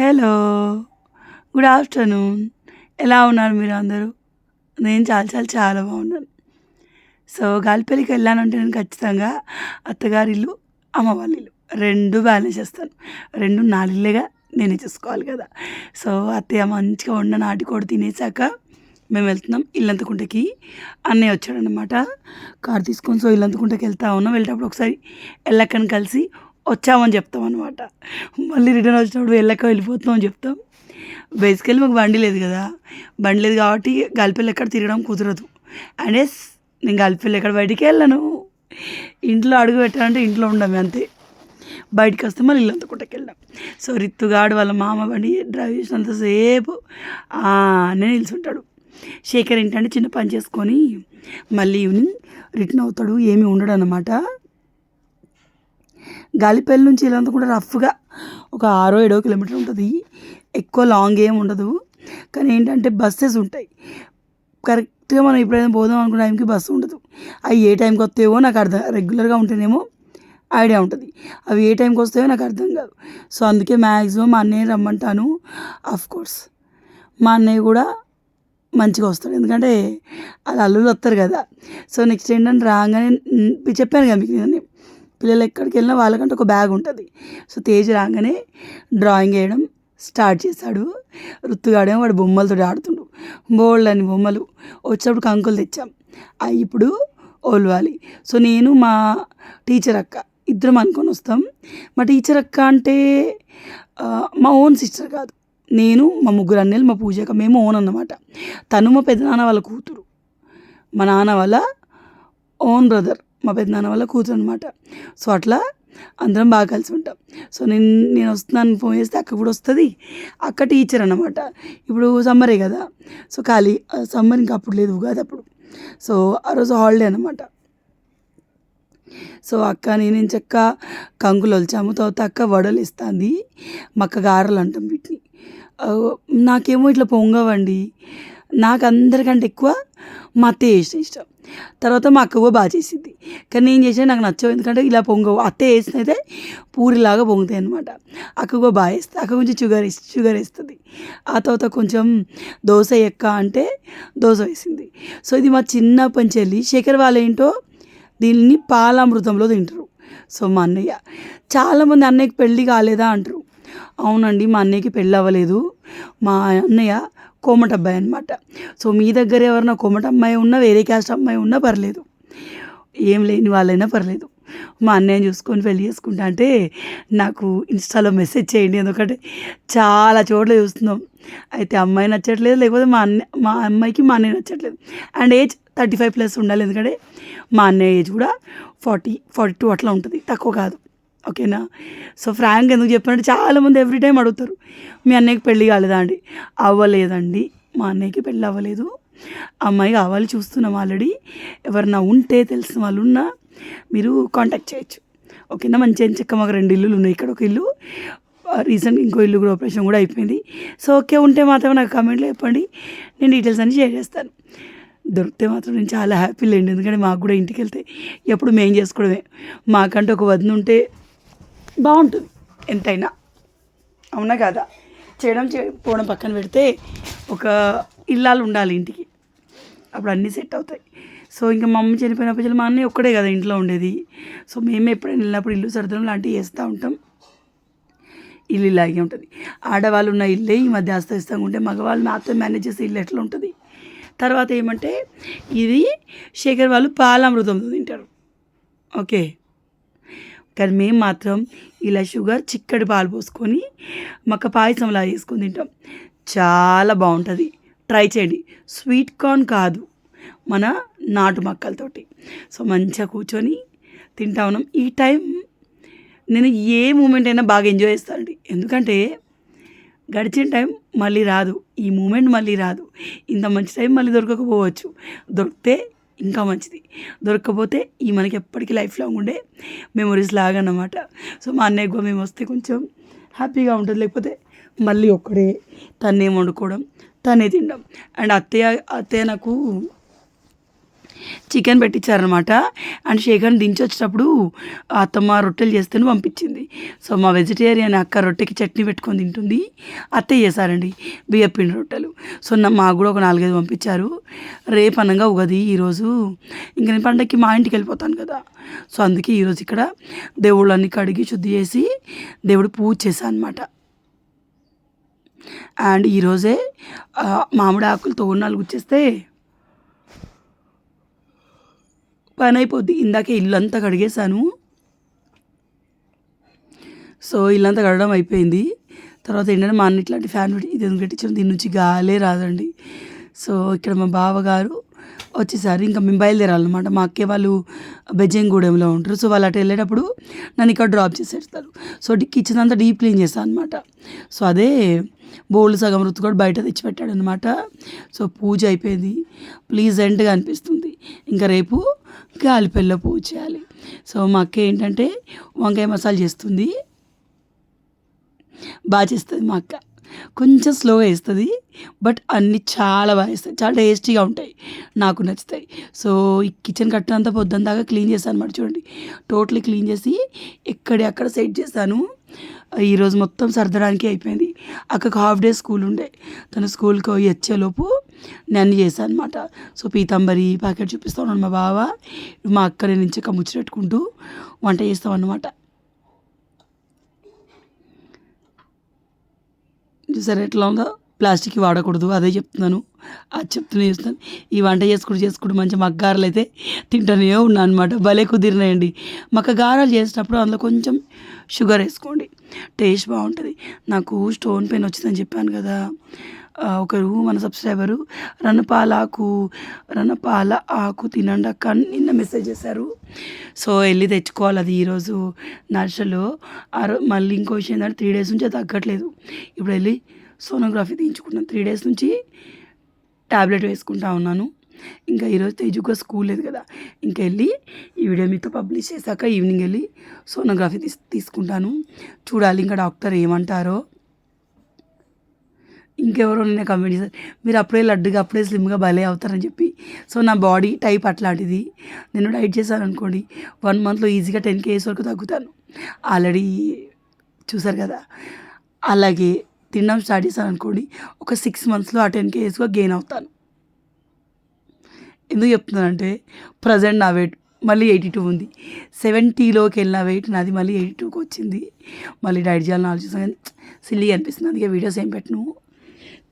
Hello good afternoon ఎలా ఉన్నారు మీరు అందరూ? నేను చాలా చాలా చాలా బాగున్నాను. సో గాలిపల్లికి వెళ్ళానంటే నేను ఖచ్చితంగా అత్తగారి ఇల్లు అమ్మ వాళ్ళ ఇల్లు రెండు బ్యాలెన్స్ చేస్తాను. రెండు నాలుగులేగా నేనే చూసుకోవాలి కదా. సో అత్తయ్య మంచిగా వండ నాటికోడు తినేసాక మేము వెళ్తున్నాం ఇల్లంతకుంటకి. అన్నయ్య వచ్చాడనమాట కార్ తీసుకొని సో ఇల్లంతకుంటకి వెళ్తా ఉన్నాం. వెళ్ళేటప్పుడు ఒకసారి ఎల్లక్కని కలిసి వచ్చామని చెప్తాం అనమాట మళ్ళీ రిటర్న్ వచ్చినప్పుడు వెళ్ళక వెళ్ళిపోతున్నాం అని చెప్తాం. బేసికలీ మాకు బండి లేదు కదా. బండి లేదు కాబట్టి గాలిపల్లి ఎక్కడ తిరగడం కుదరదు. అండ్ ఎస్ నేను గాలిపల్లి ఎక్కడ బయటికి వెళ్ళను. ఇంట్లో అడుగు పెట్టాలంటే ఇంట్లో ఉండము అంతే. బయటికి వస్తే మళ్ళీ ఇల్లు అంతకుంటకి వెళ్ళాం. సో రిత్తుగాడు వాళ్ళ మామ బండి డ్రైవ్ చేసినంతసేపు నేను నిల్చుంటాడు. శేఖర్ ఏంటంటే చిన్న పని చేసుకొని మళ్ళీ ఈవినింగ్ రిటర్న్ అవుతాడు ఏమీ ఉండడు అనమాట గాలిపల్లి నుంచి ఇల్లంతా కూడా రఫ్గా ఒక ఆరో ఏడో కిలోమీటర్ ఉంటుంది. ఎక్కువ లాంగ్ ఏం ఉండదు. కానీ ఏంటంటే బస్సెస్ ఉంటాయి. కరెక్ట్గా మనం ఎప్పుడైనా పోదాం అనుకున్న టైంకి బస్సు ఉండదు. అవి ఏ టైంకి వస్తాయో నాకు అర్థం రెగ్యులర్గా ఉంటేనేమో ఐడియా ఉంటుంది. అవి ఏ టైంకి వస్తాయో నాకు అర్థం కాదు. సో అందుకే మ్యాక్సిమం మా అన్నయ్య రమ్మంటాను. ఆఫ్ కోర్స్ మా అన్నయ్య కూడా మంచిగా వస్తాడు. ఎందుకంటే వాళ్ళ అల్లులు వస్తారు కదా. సో నెక్స్ట్ ఏంటంటే రాగానే చెప్పాను కదా మీకు నేను. పిల్లలు ఎక్కడికి వెళ్ళినా వాళ్ళకంటే ఒక బ్యాగ్ ఉంటుంది. సో తేజ్ రాగానే డ్రాయింగ్ వేయడం స్టార్ట్ చేశాడు. రుత్తుగాడేమో వాడు బొమ్మలతో ఆడుతుండు. బోల్డ్ అని బొమ్మలు. వచ్చేటప్పుడు కంకులు తెచ్చాం. అవి ఇప్పుడు ఓల్వాలి సో నేను మా టీచర్ అక్క ఇద్దరం అనుకొని వస్తాం. మా టీచర్ అక్క అంటే మా ఓన్ సిస్టర్ కాదు. నేను మా ముగ్గురు అన్నలు మా పూజక మేము ఓన్ అన్నమాట. తను మా పెద్దనాన్న వాళ్ళ కూతురు. మా నాన్న వాళ్ళ ఓన్ బ్రదర్. మా పెద్దనాన్న వాళ్ళ కూతురు అనమాట సో అట్లా అందరం బాగా కలిసి ఉంటాం. సో నేను నేను వస్తున్నాను ఫోన్ చేస్తే అక్క కూడా వస్తుంది. అక్క టీచర్ అనమాట ఇప్పుడు సమ్మరే కదా. సో ఖాళీ సమ్మర్ ఇంకా అప్పుడు లేదు ఉగాది అప్పుడు. సో ఆ రోజు హాలిడే అనమాట సో అక్క నేను చెక్క కంకులు వచ్చాము తర్వాత అక్క వడలు ఇస్తుంది మక్క గారెలు అంటాం వీటిని. నాకేమో ఇట్లా పొంగవండి. నాకు అందరికంటే ఎక్కువ మా అత్తయ్య చేసిన ఇష్టం. తర్వాత మా అక్క కూడా బాగా చేసింది. కానీ నేను చేసాను నాకు నచ్చవు. ఎందుకంటే ఇలా పొంగవు. అత్తయ్య వేసినైతే పూరిలాగా పొంగుతాయి అనమాట అక్క కూడా బాగా వేస్తుంది అక్క కొంచెం షుగర్ ఇస్తుంది షుగర్ వేస్తుంది. ఆ తర్వాత కొంచెం దోశ ఎక్క అంటే దోశ వేసింది. సో ఇది మా చిన్న పంచెల్లి. శేఖర్ వాళ్ళు ఏంటో దీన్ని పాలామృతంలో తింటారు. సో మా అన్నయ్య. చాలామంది అన్నయ్యకి పెళ్ళి కాలేదా అంటారు. అవునండి మా అన్నయ్యకి పెళ్ళి అవ్వలేదు. మా అన్నయ్య కోమట అబ్బాయి అనమాట సో మీ దగ్గర ఎవరైనా కోమట అమ్మాయి ఉన్నా వేరే క్యాస్ట్ అమ్మాయి ఉన్నా పర్లేదు. ఏం లేని వాళ్ళైనా పర్లేదు. మా అన్నయ్యని చూసుకొని పెళ్ళి చేసుకుంటా అంటే నాకు ఇన్స్టాలో మెసేజ్ చేయండి ఎందుకంటే చాలా చోట్ల చూస్తున్నాం. అయితే అమ్మాయి నచ్చట్లేదు లేకపోతే మా అన్న మా అమ్మాయికి మా అన్నయ్య నచ్చట్లేదు. And age thirty five plus ఉండాలి ఎందుకంటే మా అన్నయ్య ఏజ్ కూడా ఫార్టీ ఫార్టీ టూ అట్లా ఉంటుంది. తక్కువ కాదు. ఓకేనా? సో ఫ్రాంక్ ఎందుకు చెప్పానంటే చాలామంది ఎవ్రీ టైం అడుగుతారు మీ అన్నయ్యకి పెళ్ళి కాలేదా అండి? అవ్వలేదండి. మా అన్నయ్యకి పెళ్ళి అవ్వలేదు. అమ్మాయి కావాలి చూస్తున్నాం ఆల్రెడీ. ఎవరన్నా ఉంటే తెలిసిన వాళ్ళు ఉన్నా మీరు కాంటాక్ట్ చేయొచ్చు. ఓకేనా? మంచి చెక్క మాకు రెండు ఇల్లులు ఉన్నాయి. ఇక్కడ ఒక ఇల్లు రీసెంట్ ఇంకో ఇల్లు కూడా ఆపరేషన్ కూడా అయిపోయింది. సో ఓకే ఉంటే మాత్రం నాకు కమెంట్లో చెప్పండి. నేను డీటెయిల్స్ అన్ని షేర్ చేస్తాను. దొరికితే మాత్రం నేను చాలా హ్యాపీ లేండి. ఎందుకంటే మాకు కూడా ఇంటికి వెళ్తే ఎప్పుడు మేం చేసుకోవడమే. మాకంటే ఒక వదిన ఉంటే బాగుంటుంది. ఎంతైనా. అవునా కదా? చేయడం చే- పోవడం పక్కన పెడితే ఒక ఇల్లాలు ఉండాలి ఇంటికి. అప్పుడు అన్నీ సెట్ అవుతాయి. సో ఇంకా మా అమ్మ చనిపోయినప్పుడు మా అన్నయ్య ఒక్కడే కదా ఇంట్లో ఉండేది. సో మేము ఎప్పుడైనా వెళ్ళినప్పుడు ఇల్లు సర్దడం లాంటివి చేస్తూ ఉంటాం. ఇల్లు ఇలాగే ఉంటుంది. ఆడవాళ్ళు ఉన్న ఇల్లే ఈ మధ్య అస్తవ్యస్తంగా ఉంటే మగవాళ్ళు మాత్రం మేనేజ్ చేసే ఇల్లు ఎట్లా ఉంటుంది? తర్వాత ఏమంటే ఇది శేఖర్ వాళ్ళు పాలామృతం తింటారు. ఓకే? కానీ మేము మాత్రం ఇలా షుగర్ చిక్కడి పాలు పోసుకొని మక్క పాయసంలా చేసుకొని తింటాం. చాలా బాగుంటుంది. ట్రై చేయండి. స్వీట్ కార్న్ కాదు మన నాటు మక్కలతోటి. సో మంచిగా కూర్చొని తింటా ఉన్నాం. ఈ టైం నేను ఏ మూమెంట్ అయినా బాగా ఎంజాయ్ చేస్తానండి. ఎందుకంటే గడిచిన టైం మళ్ళీ రాదు. ఈ మూమెంట్ మళ్ళీ రాదు. ఇంత మంచి టైం మళ్ళీ దొరకకపోవచ్చు. దొరికితే ఇంకా మంచిది. దొరకకపోతే ఈ మనకి ఎప్పటికీ లైఫ్ లాంగ్ ఉండే మెమొరీస్ లాగా అన్నమాట. సో మా అన్నయ్య కూడా మేము వస్తే కొంచెం హ్యాపీగా ఉంటుంది. లేకపోతే మళ్ళీ ఒక్కడే తన్నే వండుకోవడం తనే తినడం. అండ్ అత్తయ్య అత్తయ్య నాకు చికెన్ పెట్టించారనమాట అండ్ శేఖర్ దించి వచ్చేటప్పుడు అత్తమ్మ రొట్టెలు చేస్తేనే పంపించింది. సో మా వెజిటేరియన్ అక్క రొట్టెకి చట్నీ పెట్టుకొని తింటుంది. అత్తయ్య చేశారండి బియ్యపిండి రొట్టెలు. సో నా మాకు కూడా ఒక నాలుగైదు పంపించారు. రేపు అనగా ఉగది ఈరోజు. ఇంక నేను పండగకి మా ఇంటికి వెళ్ళిపోతాను కదా. సో అందుకే ఈరోజు ఇక్కడ దేవుళ్ళన్ని కడిగి శుద్ధి చేసి దేవుడు పూజ చేశాను అనమాట అండ్ ఈరోజే మామిడి ఆకులతో ఉన్నాలు గుచ్చేస్తే పని అయిపోద్ది ఇందాకే ఇల్లు అంతా కడిగేశాను. సో ఇల్లంతా కడగడం అయిపోయింది. తర్వాత ఏంటంటే మా అన్న ఇట్లాంటి ఫ్యాన్ పెట్టి ఇది ఎందుకు పెట్టించాను దీని నుంచి గాలే రాదండి. సో ఇక్కడ మా బావగారు వచ్చేసారు. ఇంకా మేము బయలుదేరాలన్నమాట. మా అక్కే వాళ్ళు బెజ్జంగూడెంలో ఉంటారు. సో వాళ్ళు అటు వెళ్ళేటప్పుడు నన్ను ఇక్కడ డ్రాప్ చేసేస్తారు. సో కిచెన్ అంతా డీప్ క్లీన్ చేస్తాను అనమాట సో అదే బోల్డ్ సగం వృత్తి కూడా బయట తెచ్చిపెట్టాడు అనమాట సో పూజ అయిపోయింది. ప్లీజెంట్గా అనిపిస్తుంది. ఇంకా రేపు గాలిపల్లిలో పూజ చేయాలి. సో మా అక్క ఏంటంటే వంకాయ మసాలా చేస్తుంది. బాగా చేస్తుంది మా అక్క. కొంచెం స్లోగా వేస్తుంది బట్ అన్నీ చాలా బాగా వేస్తాయి చాలా టేస్టీగా ఉంటాయి నాకు నచ్చుతాయి. సో ఈ కిచెన్ కట్టనంతా పొద్దున్న దాకా క్లీన్ చేశాను అనమాట చూడండి. టోటలీ క్లీన్ చేసి ఎక్కడి అక్కడ సెట్ చేశాను ఈరోజు మొత్తం సర్దడానికి అయిపోయింది. అక్కకు హాఫ్ డే స్కూల్ ఉండే. తను స్కూల్కి పోయి వచ్చేలోపు నేను అన్ని చేశాను అనమాట సో పీతాంబరి ప్యాకెట్ చూపిస్తా ఉన్నాను మా బావ. మా అక్క నేను ముచ్చి పెట్టుకుంటూ వంట చేస్తాం చూసారు ఎట్లా ఉందో ప్లాస్టిక్ వాడకూడదు అదే చెప్తున్నాను. అది చెప్తూనే చేస్తాను. ఈ వంట చేసుకుంటూ చేసుకుంటూ మంచి మగ్గారాలు అయితే తింటూనే ఉన్నాను అనమాట భలే కుదిరినాయండి. మక్క గారాలు చేసేటప్పుడు అందులో కొంచెం షుగర్ వేసుకోండి. టేస్ట్ బాగుంటుంది. నాకు స్టోన్ పెయిన్ వచ్చిందని చెప్పాను కదా. ఒకరు మన సబ్స్క్రైబరు. రణపాల ఆకు రణపాల ఆకు తినండి అక్క నిన్న మెసేజ్ చేశారు. సో వెళ్ళి తెచ్చుకోవాలి అది ఈరోజు నర్సలో మళ్ళీ ఇంకో విషయం ఏంటంటే త్రీ డేస్ నుంచి తగ్గట్లేదు. ఇప్పుడు వెళ్ళి సోనోగ్రఫీ తీయించుకున్నాను త్రీ డేస్ నుంచి ట్యాబ్లెట్ వేసుకుంటా ఉన్నాను. ఇంకా ఈరోజు తేజుగా స్కూల్ లేదు కదా. ఇంకా వెళ్ళి ఈ వీడియో మీతో పబ్లిష్ చేశాక ఈవినింగ్ వెళ్ళి సోనోగ్రఫీ తీస్ తీసుకుంటాను. చూడాలి ఇంకా డాక్టర్ ఏమంటారో. ఇంకెవరో నేను కమెంట్ చేశారు. మీరు అప్పుడే లడ్డుగా అప్పుడే స్లిమ్గా భలే అవుతారని చెప్పి. సో నా బాడీ టైప్ అట్లాంటిది. నేను డైట్ చేశాను అనుకోండి వన్ మంత్లో ఈజీగా టెన్ కేజీస్ వరకు తగ్గుతాను. ఆల్రెడీ చూసారు కదా. అలాగే తినడం స్టార్ట్ చేశాను అనుకోండి ఒక సిక్స్ మంత్స్లో ఆ టెన్ కేజీస్గా గెయిన్ అవుతాను. ఎందుకు చెప్తున్నానంటే ప్రజెంట్ నా వెయిట్ మళ్ళీ ఎయిటీ టూ ఉంది సెవెంటీలోకి వెళ్ళిన వెయిట్ నాది మళ్ళీ ఎయిటీ టూకి వచ్చింది. మళ్ళీ డైట్ చేయాలని ఆలోచిస్తాను కానీ సిల్లీగా అనిపిస్తుంది. అందుకే వీడియోస్ ఏం పెట్టను.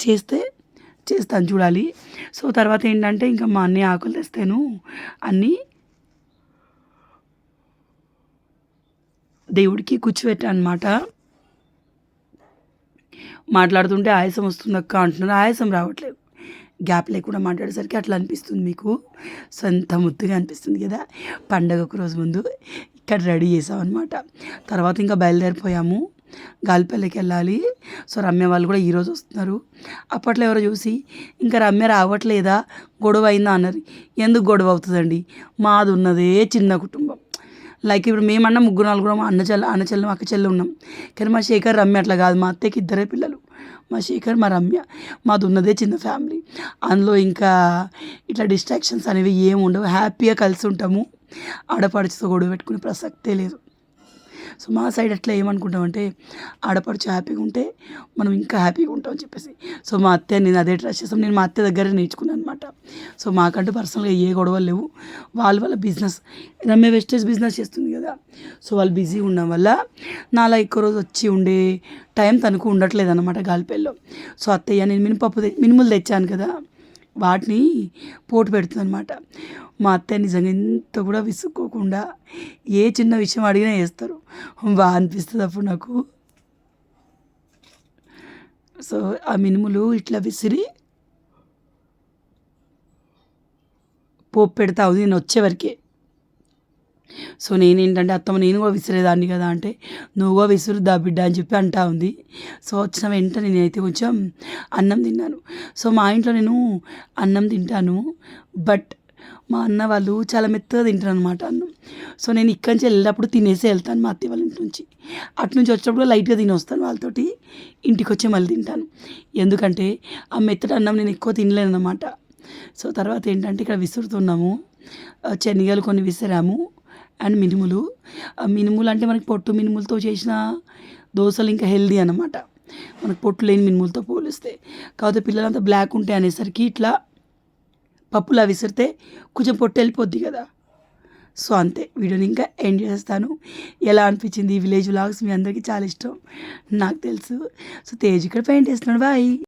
చేస్తే చేస్తాను చూడాలి. సో తర్వాత ఏంటంటే ఇంకా మా అన్ని ఆకులు తెస్తాను అన్నీ దేవుడికి కూర్చోబెట్టాను అనమాట మాట్లాడుతుంటే ఆయాసం వస్తుంది అక్క అంటున్నారు. ఆయాసం రావట్లేదు. గ్యాప్ లేకుండా మాట్లాడేసరికి అట్లా అనిపిస్తుంది మీకు. సొంత ముద్దుగా అనిపిస్తుంది కదా. పండగ ఒక రోజు ముందు ఇక్కడ రెడీ చేసాం అనమాట తర్వాత ఇంకా బయలుదేరిపోయాము. గాలిపల్లికి వెళ్ళాలి సో రమ్య వాళ్ళు కూడా ఈరోజు వస్తున్నారు. అప్పట్లో ఎవరో చూసి ఇంకా రమ్య రావట్లేదా? గొడవ అయిందా అన్నారు. ఎందుకు గొడవ అవుతుందండి? మాది ఉన్నదే చిన్న కుటుంబం. లైక్ ఇప్పుడు మేమన్నా ముగ్గురు నలుగురు మా అన్న చెల్ల అన్న చెల్లెం అక్క చెల్లెలు ఉన్నాం. కానీ మా శేఖర్ రమ్య అట్లా కాదు. మా అత్తయ్యకి ఇద్దరే పిల్లలు. మా శేఖర్ మా రమ్య. మాది ఉన్నదే చిన్న ఫ్యామిలీ. అందులో ఇంకా ఇట్లా డిస్ట్రాక్షన్స్ అనేవి ఏమి ఉండవు హ్యాపీగా కలిసి ఉంటాము. ఆడపడుచుతో గొడవ పెట్టుకునే ప్రసక్తే లేదు. సో మా సైడ్ అట్లా ఏమనుకుంటామంటే ఆడపడుచు హ్యాపీగా ఉంటే మనం ఇంకా హ్యాపీగా ఉంటాం అని చెప్పేసి. సో మా అత్తయ్య నేను అదే ట్రస్ట్ చేస్తాం. నేను మా అత్త దగ్గర నేర్చుకున్నాను అనమాట సో మాకంటూ పర్సనల్గా ఏ గొడవలు లేవు. వాళ్ళ వాళ్ళ బిజినెస్ రమ్య వెస్టేజ్ బిజినెస్ చేస్తుంది కదా. సో వాళ్ళు బిజీ ఉండడం వల్ల నాలా ఎక్కువ రోజు వచ్చి ఉండే టైం తనకు ఉండట్లేదు అనమాట గాలిపల్లిలో సో అత్తయ్య నేను మినపప్పు మినుములు తెచ్చాను కదా. వాటిని పోటు పెడుతుంది అనమాట మా అత్తయ్య నిజంగా ఎంత కూడా విసుక్కోకుండా ఏ చిన్న విషయం అడిగినా వేస్తారు బాగా అనిపిస్తుంది అప్పుడు నాకు. సో ఆ మినుములు ఇట్లా విసిరి పోపు పెడతా ఉంది నేను వచ్చేవరకే సో నేనేంటంటే అత్తమ్మ నేను కూడా విసిరేదాన్ని కదా అంటే నువ్వు కూడా విసురుద్దా బిడ్డ అని చెప్పి అంటా ఉంది. సో వచ్చిన వెంటనే నేనైతే కొంచెం అన్నం తిన్నాను. సో మా ఇంట్లో నేను అన్నం తింటాను బట్ మా అన్న వాళ్ళు చాలా మెత్తగా తింటారు అనమాట అన్నం. సో నేను ఇక్కడి నుంచి వెళ్ళేటప్పుడు తినేసి వెళ్తాను మా అత్తయ్య వాళ్ళ ఇంటి నుంచి. అటు నుంచి వచ్చేటప్పుడు లైట్గా తిని వస్తాను వాళ్ళతోటి. ఇంటికి వచ్చి మళ్ళీ తింటాను. ఎందుకంటే ఆ మెత్తటి అన్నం నేను ఎక్కువ తినలేను అనమాట సో తర్వాత ఏంటంటే ఇక్కడ విసురుతున్నాము. శనిగలు శనగలు కొన్ని విసిరాము. అండ్ మినుములు. ఆ మినుములు అంటే మనకి పొట్టు మినుములతో చేసిన దోశలు ఇంకా హెల్దీ అనమాట మనకు పొట్టు లేని మినుములతో పోలిస్తే. కాకపోతే పిల్లలంతా బ్లాక్ ఉంటాయి అనేసరికి ఇట్లా పప్పులా విసిరితే కొంచెం పొట్టు వెళ్ళిపోద్ది కదా. సో అంతే. వీడియోని ఇంకా ఎండ్ చేస్తాను. ఎలా అనిపించింది ఈ విలేజ్ వ్లాగ్స్ మీ అందరికీ చాలా ఇష్టం. నాకు తెలుసు. సో తేజ్ ఇక్కడ పెయింట్ వేస్తున్నాడు బాయ్